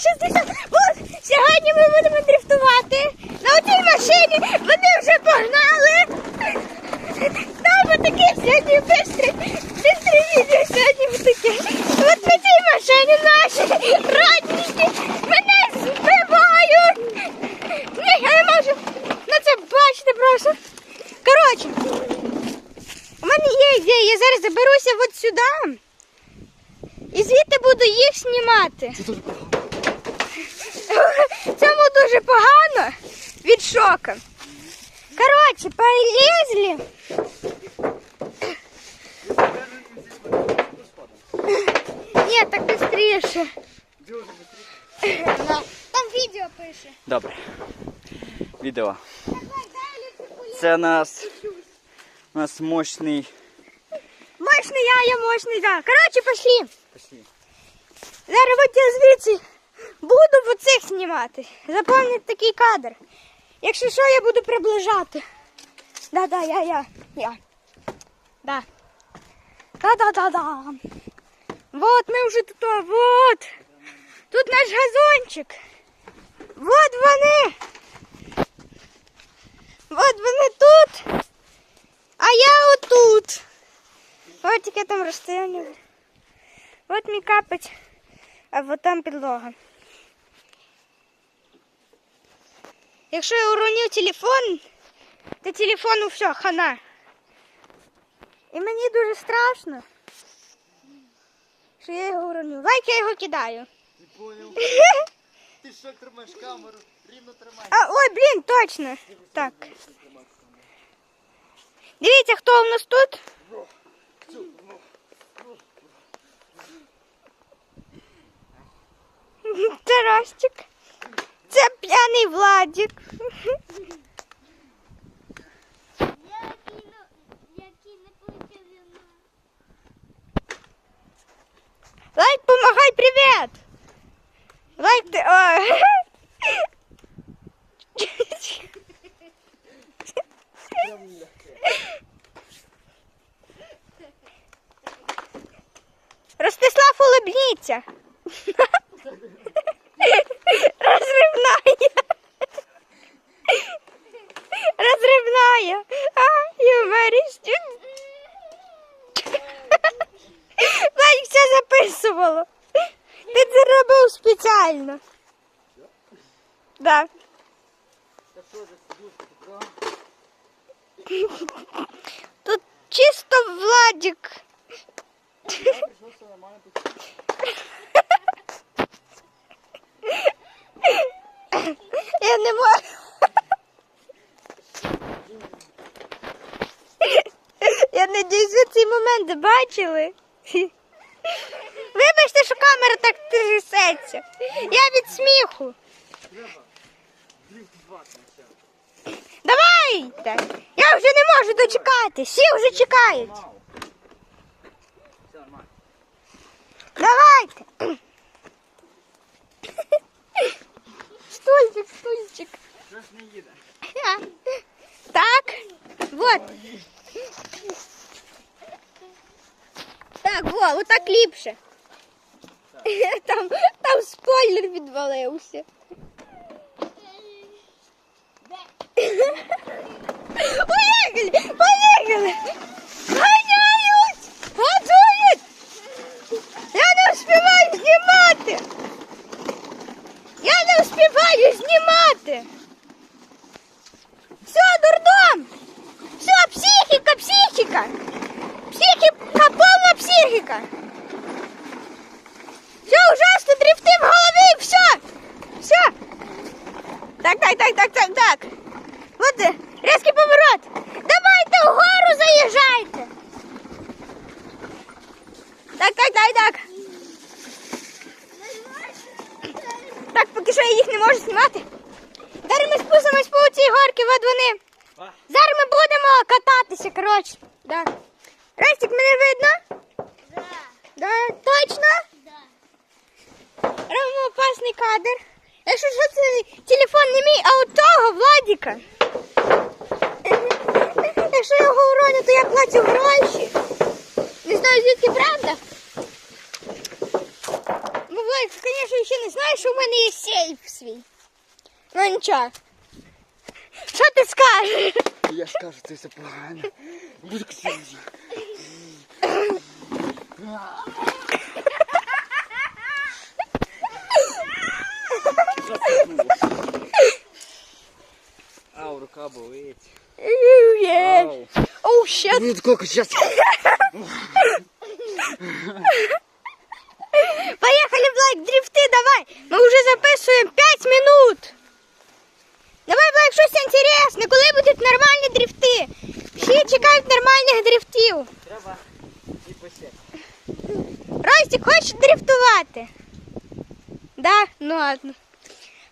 60. От, сьогодні ми будемо дрифтувати. На оцій машині вони вже погнали. Там таке сьогодні бистрі, бистрі відео сьогодні таке. От на цій машині наші родненькі мене збивають. Ні, я не можу на це бачити просто. Коротше, у мене є ідея, я зараз заберуся от сюди. І звідти буду їх знімати. Цьому дуже погано від шока. Коротше, полезли. Ні, так быстріше. Там відео пише. Добре. Відео. Це у нас, у нас мощний. Мощний я, я мощний, да. Коротше, пошли. Пошли. Зараз звідси буду в оцих знімати. Запам'ятайте такий кадр. Якщо що, я буду приближати. Да, да, я, я, я. Да. Да, да, да, да. Вот ми вже тут, вот. Тут наш газончик. Вот вони. Вот вони тут. А я отут. Ось яке там розстояння. От мій капець, а вот там підлога. Якщо я уронив телефон, то телефону все, хана. І мені дуже страшно, що я його уронив. Лайк я його кидаю. Не понял. Ти що тримаєш камеру? Рівно тримай. А, ой, блін, точно. Так. Дивіться, хто у нас тут. Тарасчик. Це п'яний Владик. Лайк, помагай, привіт! Лайк, ти... Ростислав улыбніться. Разрывная. Разрывная. А, юморист. Владик все записувало. Ти це робив спеціально. Да. Тут чисто Владик. Я не можу. Я надіюсь, ви ці моменти бачили. Вибачте, що камера так трясеться. Я від сміху. Давайте! Я вже не можу дочекати. Всі вже чекають. Давайте. Стульчик, стульчик. Що ж не їде? Так, вот. Так, во, вот так ліпше. Там, там спойлер відвалився. Поїхали, поїхали. Ганяють, готують. Я не успіваю знімати. Я не успіваю знімати. Все, дурдом! Все, психика, психика! Психика, повна психика! Все, ужасно, дрифти в голові, все! Все! Так, так, так, так, так, так. Вот е, різкий поворот. Давайте вгору заїжджайте. Так, так, так, так. Так, що я їх не можу знімати. Зараз ми спустимось по цій горці, от вони. Зараз ми будемо кататися, коротше. Да. Ростик, мене видно? Да, Да, точно? да. Робимо опасний кадр. Якщо що, це телефон не мій, а у того Владіка. Якщо я його уроню, то я плачу гроші. Не знаю, звідки правда. Бо Лайк, звісно, ще не що в мене є сейф свій. Ну нічого. Що ти скажеш? Я скажу, це все погано. Буду ксюзі. Ау, рука болить. Ау. Оу, щет. Ну, сколько сейчас? Поехали в лайк дрифты, давай. Мы уже записываем 5 минут. Давай, Блайк, щось інтересне. Коли будуть нормальні дрифти? Всі чекають нормальних дрифтів. Треба і. Ростик, хочеш дрифтувати? Да? Ну ладно.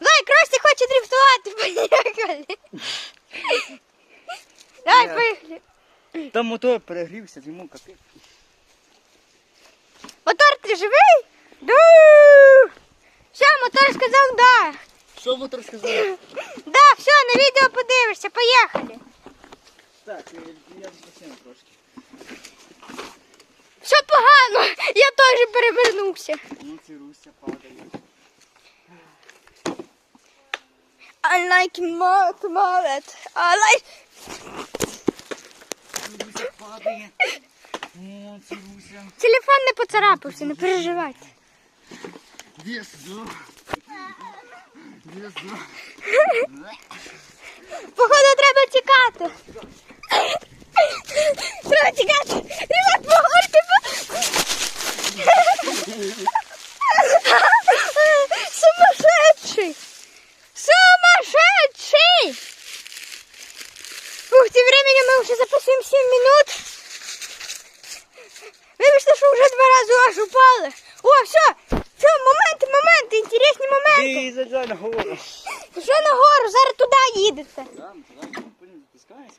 Лайк, Ростик хоче дрифтувати. Поїхали. Давай, поїхали. Там мотор перегрівся, йому капець. Мотор, ти живий? Да. Сказав да. Що мотор сказав? Да, все, на відео подивишся, поїхали. Так, я запустив трошки. Все погано, я теж перевернувся. Ну, ці Руся падає. I like mouth mallet. I like... Руся падає. О, ці Руся. Телефон не поцарапався, не переживайте. Везду. Везду. Походу треба тікати. Треба тікати. Ребят, походьте.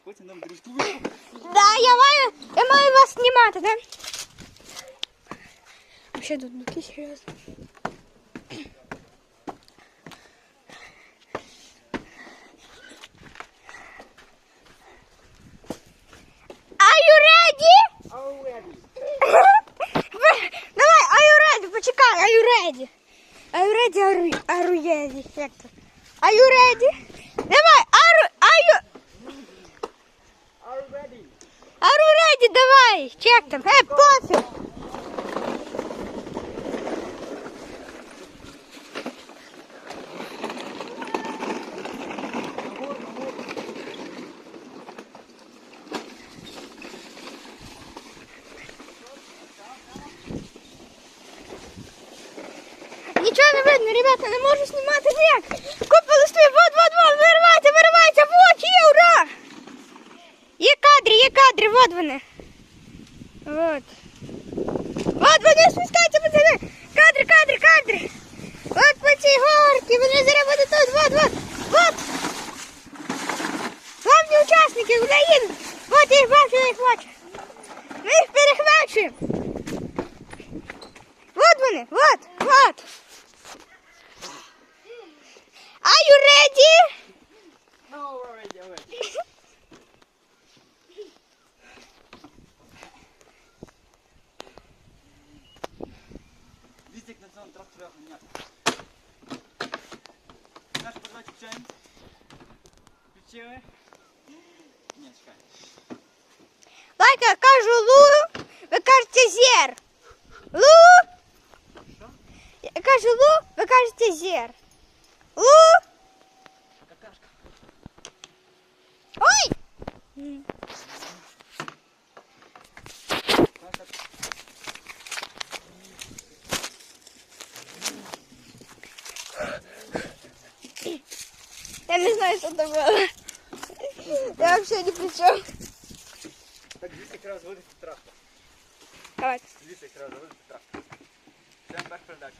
Потім нам дрифтуємо. Да, я маю, я маю вас знімати, да? Вообще тут ну серйозно. Are you ready? Давай, are you ready? Почекай, are you ready? Are you ready? Are you, are you ready? Як то? Are you ready? Давай, are, are you... Are you ready? Давай, чек там. Е, пофіг. Нічого не видно, ребята, не можу знімати ніяк. Купа листів, вот, вот, вот, виривайте, виривайте, вот, є, ура! Є кадри, є кадри, от вони. От. От вони спускаються, пацани. Кадри, кадри, кадри. От по цій горці, вони зараз будуть тут, вот, вот, от. Главні учасники, їдуть. Вот їх бачу, їх бачу. Ми їх перехвачуємо. Вот вони, вот, вот. Are you ready? No, already, already. Дивіться, як на цьому тракторі ганяти. Наш подачу включаємо. Включили. Ні, чекай. Лайка, я кажу Лу, ви кажете зер. Лу. Що? Я кажу Лу, ви кажете зер. Лу. Какашка. Ой! Я не знаю, що це було. Я взагалі не при чому. Так, дивіться, якраз вилити трактор. Давайте. Дивіться, якраз вилити трактор. Це перша передача.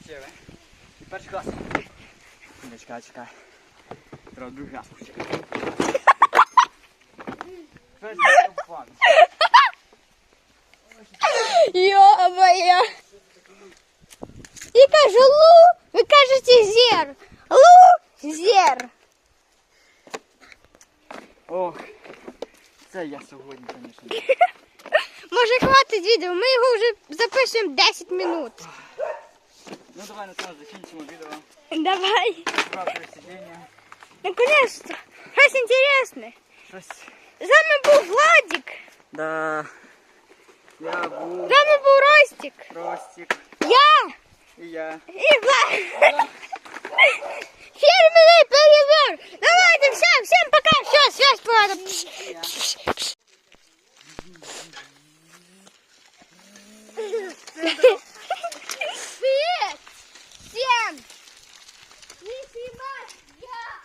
Включили. І перший клас. Не, чекай, чекай. Треба другий раз включити. Перший мікрофон. Йо-моє. І кажу Лу, ви кажете зер. Лу, зер. Ох, це я сьогодні, звісно. Може хватить відео, ми його вже записуємо 10 минут. Ну давай на цьому закінчимо відео. Давай. Правда сидіння. Наконец-то. Щось інтересне. Щось. З вами був Владик. Да. Я був З вами був Ростик. Ростик. Я І я. і Влад. Фірменний перебор. Давайте, все, всем пока. Все, связь поводом. Привет всем. Не снимать я.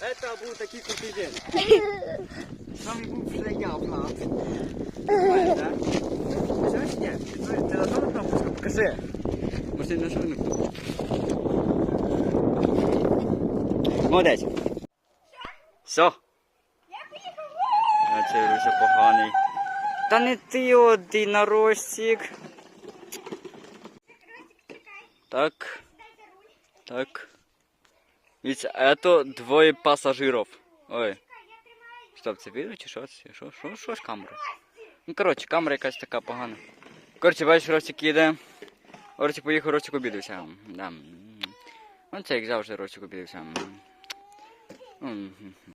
Это крутий день. Там був вже я, Влад. Знаєш, да? Знаєш, ні? Ти ти нажав на? Покажи. Може, ти нажав на кнопку? Молодець. Все. Я поїхав. А це Руся поганий. Та не ти один на Ростик. Так. Так. Дивіться, а то двоє пасажирів. Ой. Стоп, це відео чи що? Що, що, що з камерою? Ну, коротше, камера якась така погана. Коротше, бачиш, Ростик їде. Ростик поїхав, Ростик обідався. Да. Ну, це як завжди Ростик обідався.